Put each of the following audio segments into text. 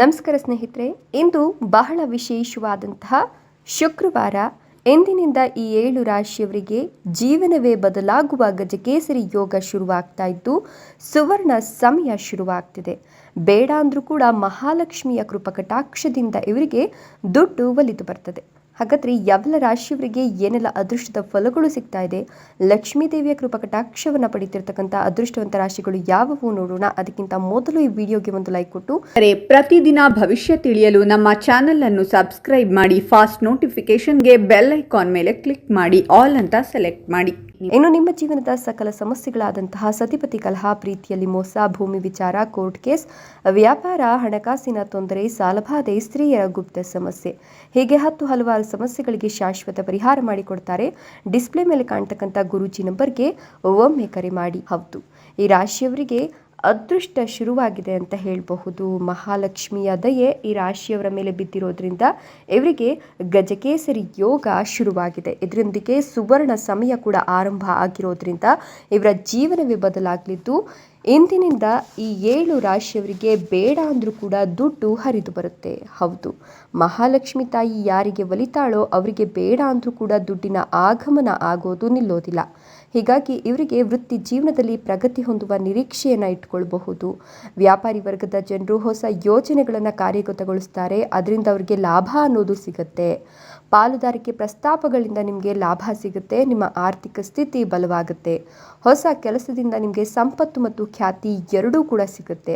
ನಮಸ್ಕಾರ ಸ್ನೇಹಿತರೆ, ಇಂದು ಬಹಳ ವಿಶೇಷವಾದಂತಹ ಶುಕ್ರವಾರ, ಎಂದಿನಿಂದ ಈ ಏಳು ರಾಶಿಯವರಿಗೆ ಜೀವನವೇ ಬದಲಾಗುವ ಗಜಕೇಸರಿ ಯೋಗ ಶುರುವಾಗ್ತಾ ಇದ್ದು, ಸುವರ್ಣ ಸಮಯ ಶುರುವಾಗ್ತಿದೆ. ಬೇಡ ಅಂದರೂ ಕೂಡ ಮಹಾಲಕ್ಷ್ಮಿಯ ಕೃಪಕಟಾಕ್ಷದಿಂದ ಇವರಿಗೆ ದುಡ್ಡು ಒಲಿದು ಬರ್ತದೆ. ಹಾಗಾದ್ರೆ ಯಾವೆಲ್ಲ ರಾಶಿಯವರಿಗೆ ಏನೆಲ್ಲ ಅದೃಷ್ಟದ ಫಲಗಳು ಸಿಗ್ತಾ ಇದೆ ಲಕ್ಷ್ಮೀ ದೇವಿಯ ಕೃಪಕಟಾಕ್ಷವನ್ನು ಪಡಿತಿರ್ತಕ್ಕಂಥ ಅದೃಷ್ಟವಂತ ರಾಶಿಗಳು ಯಾವುವು ನೋಡೋಣ. ಅದಕ್ಕಿಂತ ಮೊದಲು ಈ ವಿಡಿಯೋಗೆ ಒಂದು ಲೈಕ್ ಕೊಟ್ಟು. ಅರೆ ಪ್ರತಿದಿನ ಭವಿಷ್ಯ ತಿಳಿಯಲು ನಮ್ಮ ಚಾನೆಲ್ ಅನ್ನು ಸಬ್ಸ್ಕ್ರೈಬ್ ಮಾಡಿ ಫಾಸ್ಟ್ ನೋಟಿಫಿಕೇಶನ್ಗೆ ಬೆಲ್ ಐಕಾನ್ ಮೇಲೆ ಕ್ಲಿಕ್ ಮಾಡಿ ಆಲ್ ಅಂತ ಸೆಲೆಕ್ಟ್ ಮಾಡಿ. ಇನ್ನು ನಿಮ್ಮ ಜೀವನದ ಸಕಲ ಸಮಸ್ಯೆಗಳಾದಂತಹ ಸತಿಪತಿ ಕಲಹ ಪ್ರೀತಿಯಲ್ಲಿ ಮೋಸ ಭೂಮಿ ವಿಚಾರ ಕೋರ್ಟ್ ಕೇಸ್ ವ್ಯಾಪಾರ ಹಣಕಾಸಿನ ತೊಂದರೆ ಸಾಲಬಾಧೆ ಸ್ತ್ರೀಯರ ಗುಪ್ತ ಸಮಸ್ಯೆ ಹೀಗೆ ಹತ್ತು ಹಲವಾರು ಸಮಸ್ಯೆಗಳಿಗೆ ಶಾಶ್ವತ ಪರಿಹಾರ ಮಾಡಿಕೊಡ್ತಾರೆ. ಡಿಸ್ಪ್ಲೇ ಮೇಲೆ ಕಾಣ್ತಕ್ಕಂಥ ಗುರೂಜಿ ನಂಬರ್ಗೆ ಒಮ್ಮೆ ಕರೆ ಮಾಡಿ. ಹೌದು, ಈ ರಾಶಿಯವರಿಗೆ ಅದೃಷ್ಟ ಶುರುವಾಗಿದೆ ಅಂತ ಹೇಳಬಹುದು. ಮಹಾಲಕ್ಷ್ಮಿಯ ದಯೆ ಈ ರಾಶಿಯವರ ಮೇಲೆ ಬಿದ್ದಿರೋದ್ರಿಂದ ಇವರಿಗೆ ಗಜಕೇಸರಿ ಯೋಗ ಶುರುವಾಗಿದೆ. ಇದರೊಂದಿಗೆ ಸುವರ್ಣ ಸಮಯ ಕೂಡ ಆರಂಭ ಆಗಿರೋದ್ರಿಂದ ಇವರ ಜೀವನವೇ ಬದಲಾಗಲಿದ್ದು ಇಂದಿನಿಂದ ಈ ಏಳು ರಾಶಿಯವರಿಗೆ ಬೇಡ ಅಂದರೂ ಕೂಡ ದುಡ್ಡು ಹರಿದು ಬರುತ್ತೆ. ಹೌದು. ಮಹಾಲಕ್ಷ್ಮಿ ತಾಯಿ ಯಾರಿಗೆ ಒಲಿತಾಳೋ ಅವರಿಗೆ ಬೇಡ ಅಂದರೂ ಕೂಡ ದುಡ್ಡಿನ ಆಗಮನ ಆಗೋದು ನಿಲ್ಲೋದಿಲ್ಲ. ಹೀಗಾಗಿ ಇವರಿಗೆ ವೃತ್ತಿ ಜೀವನದಲ್ಲಿ ಪ್ರಗತಿ ಹೊಂದುವ ನಿರೀಕ್ಷೆಯನ್ನು ಇಟ್ಕೊಳ್ಬಹುದು. ವ್ಯಾಪಾರಿ ವರ್ಗದ ಜನರು ಹೊಸ ಯೋಜನೆಗಳನ್ನು ಕಾರ್ಯಗತಗೊಳಿಸ್ತಾರೆ. ಅದರಿಂದ ಅವರಿಗೆ ಲಾಭ ಅನ್ನೋದು ಸಿಗುತ್ತೆ. ಪಾಲುದಾರಿಕೆ ಪ್ರಸ್ತಾಪಗಳಿಂದ ನಿಮಗೆ ಲಾಭ ಸಿಗುತ್ತೆ, ನಿಮ್ಮ ಆರ್ಥಿಕ ಸ್ಥಿತಿ ಬಲವಾಗುತ್ತೆ. ಹೊಸ ಕೆಲಸದಿಂದ ನಿಮಗೆ ಸಂಪತ್ತು ಮತ್ತು ಖ್ಯಾತಿ ಎರಡೂ ಕೂಡ ಸಿಗುತ್ತೆ.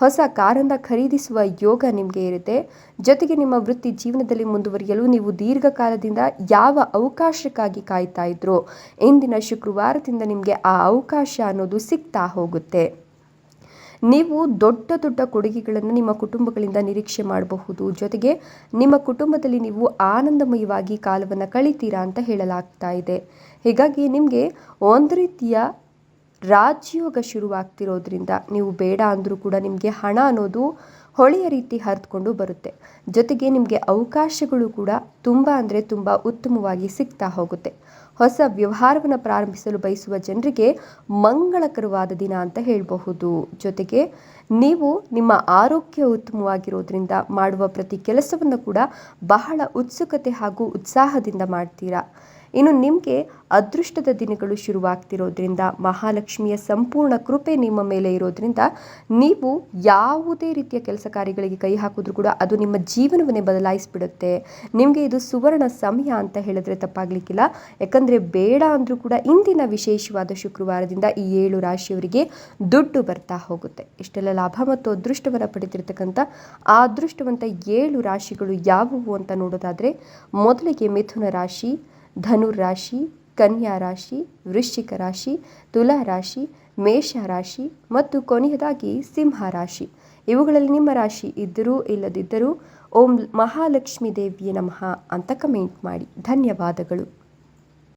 ಹೊಸ ಕಾರನ್ನು ಖರೀದಿಸುವ ಯೋಗ ನಿಮಗೆ ಇರುತ್ತೆ. ಜೊತೆಗೆ ನಿಮ್ಮ ವೃತ್ತಿ ಜೀವನದಲ್ಲಿ ಮುಂದುವರಿಯಲು ನೀವು ದೀರ್ಘಕಾಲದಿಂದ ಯಾವ ಅವಕಾಶಕ್ಕಾಗಿ ಕಾಯ್ತಾ ಇದ್ರೋ, ಇಂದಿನ ಶುಕ್ರವಾರದಿಂದ ನಿಮಗೆ ಆ ಅವಕಾಶ ಅನ್ನೋದು ಸಿಗ್ತಾ ಹೋಗುತ್ತೆ. ನೀವು ದೊಡ್ಡ ದೊಡ್ಡ ಕೊಡುಗೆಗಳನ್ನು ನಿಮ್ಮ ಕುಟುಂಬಗಳಿಂದ ನಿರೀಕ್ಷೆ ಮಾಡಬಹುದು. ಜೊತೆಗೆ ನಿಮ್ಮ ಕುಟುಂಬದಲ್ಲಿ ನೀವು ಆನಂದಮಯವಾಗಿ ಕಾಲವನ್ನು ಕಳಿತೀರಾ ಅಂತ ಹೇಳಲಾಗ್ತಾ ಇದೆ. ಹೀಗಾಗಿ ನಿಮಗೆ ಒಂದು ರೀತಿಯ ರಾಜಯೋಗ ಶುರುವಾಗ್ತಿರೋದ್ರಿಂದ ನೀವು ಬೇಡ ಅಂದರೂ ಕೂಡ ನಿಮಗೆ ಹಣ ಅನ್ನೋದು ಹೊಳೆಯ ರೀತಿ ಹರಿದುಕೊಂಡು ಬರುತ್ತೆ. ಜೊತೆಗೆ ನಿಮಗೆ ಅವಕಾಶಗಳು ಕೂಡ ತುಂಬ ಅಂದರೆ ತುಂಬ ಉತ್ತಮವಾಗಿ ಸಿಗ್ತಾ ಹೋಗುತ್ತೆ. ಹೊಸ ವ್ಯವಹಾರವನ್ನು ಪ್ರಾರಂಭಿಸಲು ಬಯಸುವ ಜನರಿಗೆ ಮಂಗಳಕರವಾದ ದಿನ ಅಂತ ಹೇಳಬಹುದು. ಜೊತೆಗೆ ನೀವು ನಿಮ್ಮ ಆರೋಗ್ಯ ಉತ್ತಮವಾಗಿರೋದ್ರಿಂದ ಮಾಡುವ ಪ್ರತಿ ಕೆಲಸವನ್ನು ಕೂಡ ಬಹಳ ಉತ್ಸುಕತೆ ಹಾಗೂ ಉತ್ಸಾಹದಿಂದ ಮಾಡ್ತೀರಾ. ಇನ್ನು ನಿಮಗೆ ಅದೃಷ್ಟದ ದಿನಗಳು ಶುರುವಾಗ್ತಿರೋದ್ರಿಂದ, ಮಹಾಲಕ್ಷ್ಮಿಯ ಸಂಪೂರ್ಣ ಕೃಪೆ ನಿಮ್ಮ ಮೇಲೆ ಇರೋದ್ರಿಂದ, ನೀವು ಯಾವುದೇ ರೀತಿಯ ಕೆಲಸ ಕಾರ್ಯಗಳಿಗೆ ಕೈ ಹಾಕಿದ್ರೂ ಕೂಡ ಅದು ನಿಮ್ಮ ಜೀವನವನ್ನೇ ಬದಲಾಯಿಸಿಬಿಡುತ್ತೆ. ನಿಮಗೆ ಇದು ಸುವರ್ಣ ಸಮಯ ಅಂತ ಹೇಳಿದ್ರೆ ತಪ್ಪಾಗಲಿಕ್ಕಿಲ್ಲ. ಯಾಕಂದರೆ ಬೇಡ ಅಂದರೂ ಕೂಡ ಇಂದಿನ ವಿಶೇಷವಾದ ಶುಕ್ರವಾರದಿಂದ ಈ ಏಳು ರಾಶಿಯವರಿಗೆ ದುಡ್ಡು ಬರ್ತಾ ಹೋಗುತ್ತೆ. ಇಷ್ಟೆಲ್ಲ ಲಾಭ ಮತ್ತು ಅದೃಷ್ಟವನ್ನು ಪಡೆದಿರ್ತಕ್ಕಂಥ ಆ ಅದೃಷ್ಟವಂತ ಏಳು ರಾಶಿಗಳು ಯಾವುವು ಅಂತ ನೋಡೋದಾದರೆ, ಮೊದಲಿಗೆ ಮಿಥುನ ರಾಶಿ ಧನುರ್ ರಾಶಿ ಕನ್ಯಾ ರಾಶಿ, ವೃಶ್ಚಿಕ ರಾಶಿ, ತುಲಾ ರಾಶಿ, ಮೇಷ ರಾಶಿ ಮತ್ತು ಕೊನೆಯದಾಗಿ ಸಿಂಹ ರಾಶಿ. ಇವುಗಳಲ್ಲಿ ನಿಮ್ಮ ರಾಶಿ ಇದ್ದರೂ ಇಲ್ಲದಿದ್ದರೂ ಓಂ ಮಹಾಲಕ್ಷ್ಮೀ ದೇವಿಯ ನಮಃ ಅಂತ ಕಮೆಂಟ್ ಮಾಡಿ. ಧನ್ಯವಾದಗಳು.